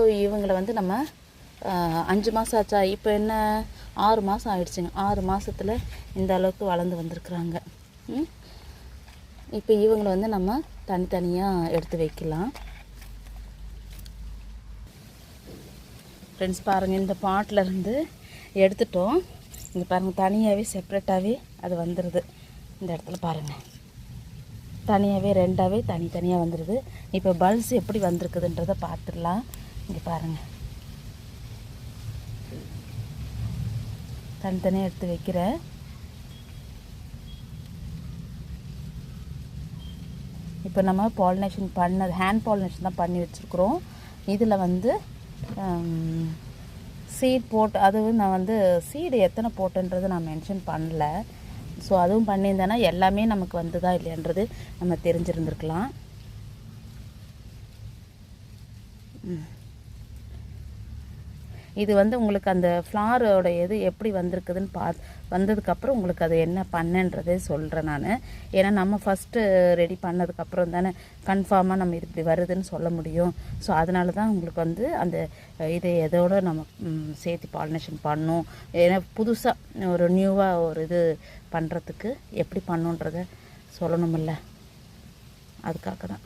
So இவங்களை வந்து நம்ம அஞ்சு மாதம் ஆச்சா? இப்போ என்ன? ஆறு மாதம் ஆயிடுச்சுங்க. ஆறு மாதத்தில் இந்த அளவுக்கு வளர்ந்து வந்திருக்குறாங்க. இப்போ இவங்களை வந்து நம்ம தனித்தனியாக எடுத்து வைக்கலாம். ஃப்ரெண்ட்ஸ் பாருங்கள் இந்த பாட்டில் இருந்து எடுத்துட்டோம். இங்கே பாருங்கள் தனியாகவே செப்ரேட்டாகவே அது வந்துடுது இந்த இடத்துல பாருங்கள் தனியாகவே ரெண்டாகவே தனித்தனியாக வந்துடுது இப்போ பல்ஸ் எப்படி வந்திருக்குதுன்றதை பார்த்துடலாம். இங்கே பாருங்கள் தனித்தனியாக எடுத்து வைக்கிறேன் இப்போ நம்ம பாலினேஷன் பண்ணது ஹேண்ட் பாலினேஷன் தான் பண்ணி வச்சுருக்குறோம். இதில் வந்து சீட் போட்டு அதுவும் நான் வந்து சீடு எத்தனை போட்டுன்றதை நான் மென்ஷன் பண்ணல. ஸோ அதுவும் பண்ணியிருந்தேன்னா எல்லாமே நமக்கு வந்துதா இல்லைன்றது நம்ம தெரிஞ்சிருந்துருக்கலாம். ம். இது வந்து உங்களுக்கு அந்த ஃப்ளாரோட இது எப்படி வந்திருக்குதுன்னு பா வந்ததுக்கப்புறம் உங்களுக்கு அது என்ன பண்ணன்றதே சொல்கிறேன் நான். ஏன்னா நம்ம ஃபஸ்ட்டு ரெடி பண்ணதுக்கப்புறம் தானே கன்ஃபார்மாக நம்ம இது இப்படி வருதுன்னு சொல்ல முடியும். ஸோ அதனால தான் உங்களுக்கு வந்து அந்த இதை எதோட நம்ம சேர்த்து பாலினேஷன் பண்ணும். ஏன்னா புதுசாக ஒரு நியூவாக ஒரு இது பண்ணுறதுக்கு எப்படி பண்ணுன்றதை சொல்லணுமில்ல. அதுக்காக தான்